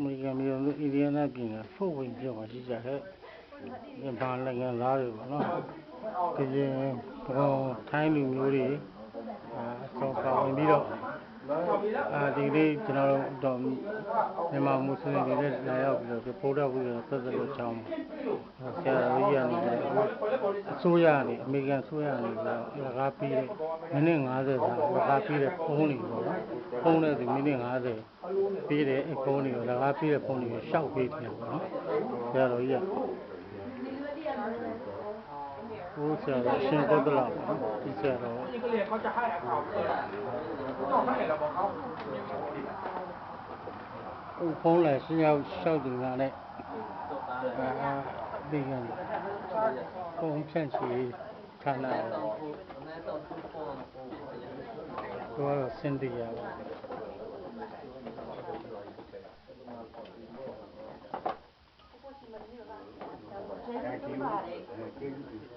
အမေရိကန်ပြည်သူအီဒီယားနားပြည်နယ်ဖို့ဝင်ပြောမှာရှိကြတယ်မြန်မာနိုင်ငံသားတွေပေါ့နော်ဒီရင်ဘောထိုင်းလူမျိုးတွေအာဆောပါဝင်ပြီးတော့ အာဒီလေးကျွန်တော်တို့တော့မြန်မာမွတ်စလင်တွေလည်းလာရောက်ပြီးတော့ဗုဒ္ဓဝိရသက်သက်လို့ချောင်းဆရာတော်ကြီးကနေပြီးတော့အစိုးရကနေအမေရိကန်အစိုးရကနေပြီးတော့လကားပြီးတဲ့မိနစ်50စာလကားပြီးတဲ့ဖုန်းတွေပေါ့နော်ဖုန်းနဲ့ဒီမိနစ်50ပြီးတဲ့ဖုန်းတွေကိုလကားပြီးတဲ့ဖုန်းတွေကိုရှောက်ပေးတယ်ပေါ့နော်ဆရာတော်ကြီးက ဟိုဆရာတော်အရှင်သက်သက်လောက်ပေါ့နော်ဒီဆရာတော် นี่ก็เรียนเขาจะให้เขาต้องให้เราบอกเขา ဟိုဖုန်းလိုက်ရှင်းရောက်ရှောက်တင်လာတဲ့အာဒီကံဖုန်းဖြန့်ချီဌာနတော့တော့စင်တီယာပါ အဲ့တော့အမေရိက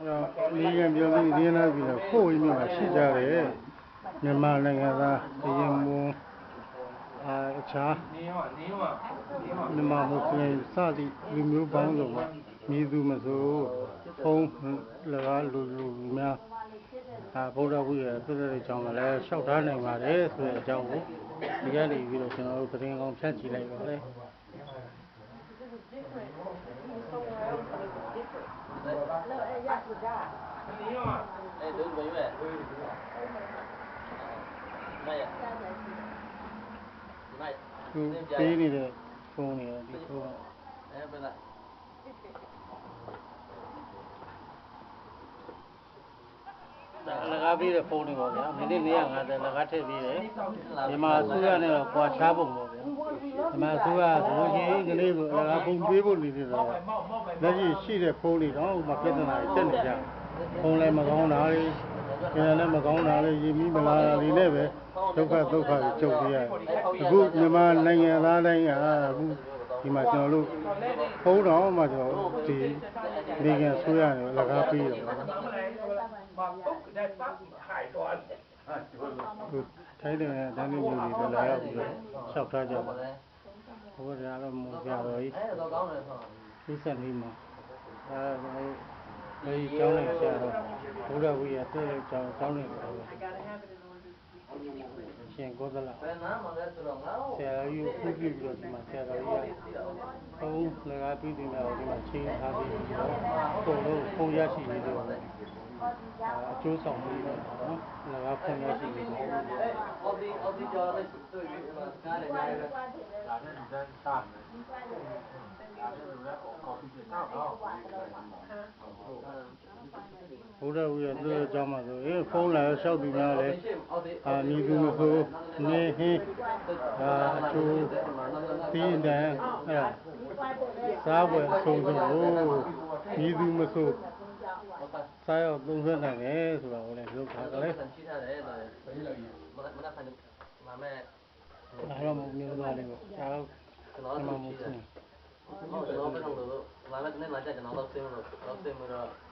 အဲလေးကပြောပြီးရင်းလာပြီးတော့ကိုယ်ရင်းမှာရှိကြတယ်မြန်မာနိုင်ငံသားအရင်မူအာအခြားမြန်မာမူကလင်စသည့်လူမျိုးပေါင်းစုံကမြေသူမဆိုးဖုံးလကားလူလူများ 不知道为啥，就是讲嘛嘞，小站那嘛嘞，是讲我，你家里遇到什么，肯定讲偏激那个嘞。嗯，给你的，送你的，你。ဒါအလကားပြီးတဲ့ဖုန်းတွေပေါ့ဗျာမိနစ်250လကားထည့်ပြီးတယ်မြန်မာအစိုးရနဲ့တော့ကွာခြားပုံပေါ့ဗျာမြန်မာအစိုးရဆိုလို့ရှိရင်ကလေးကိုအလကားဖုန်းပေးဖို့နေနေတော့လက်ရှိရှိတဲ့ဖုန်းတွေတော့မပြဿနာတွေတက်နေကြဖုန်းလည်းမကောင်းတာတွေကျန်လည်းမကောင်းတာတွေရင်းပြီးမလာတာတွေနဲ့ပဲဒုက္ခဒုက္ခတွေကြုံနေရတယ်အခုမြန်မာနိုင်ငံသားတိုင်းကအခု ဒီမှာကျွန်တော်တို့ဖုန်းတော်မှာကျွန်တော်ဒီလေကန်ဆိုးရတယ်အလကားပေးတယ်ပေါ့နော်ထိုင်းတယ်တန်းနေလူတွေလာရောက်ပြီးတော့ရှောက်ထားကြပါဘုရားလည်းမူကြပါဘူးအဲ့ဒါကောင်းတယ်ဆောဒီဆက်လေးမှာအဲဒီကျောင်းလေးဆရာတော်ဘုရားဝိရတဲ့ကျောင်းကျောင်းလေးပါ 现搞的啦，现在有五 G 手机嘛，现在也，哦，人家变成那个什么，吃的高楼共享信息，啊，就上面那，那个共享信息。ုရားဝိရသူ့ကြောင့်မှာဆိုအေးဖုန်းလာလျှောက်ပြီးများလေအာနီသူမဆိုနေဟင်းအာအချိုးသီးတန်အဲ့ဒါစားပွဲအဆုံးဆုံးကိုနီသူမဆိုစားရောက်သုံးဆက်နိုင်တယ်ဆိုတာကိုလည်းလုပ်ထားတယ်လေမမဲအားလုံးမျိုးသားတွေကိုကျောင်းကျွန်တော်တို့မဟုတ်ဘူးကျွန်တော်တို့မဟုတ်ဘူးမမဲနဲ့လာကြကျွန်တော်တို့ဆင်းလို့တော့ဆင်းလို့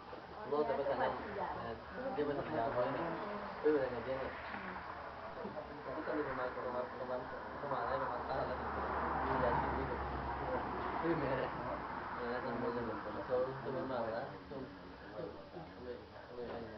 တဲ့ဘက်ကနေအဲဒီဘက်ကကြာတော့နေပြေးတယ်နေတယ်။ဒီကနေ့မှကတော့မှတော့မှတော့မှလည်းမှကားလည်းဒီရရှိပြီးတော့ပြေးမယ်။အဲဒါမျိုးလည်းဆိုတော့ဒီမှာလား။ဆိုဝေးဝေးအဲ့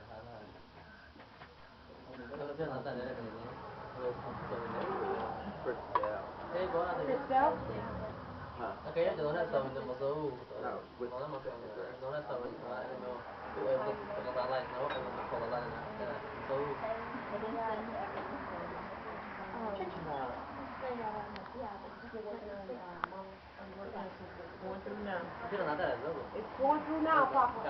الغلطة لنا It's going through now, Papa,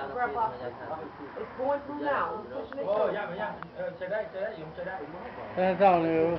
It's going through now. Oh, yeah, yeah. Uh, today, today, today. 现在到了。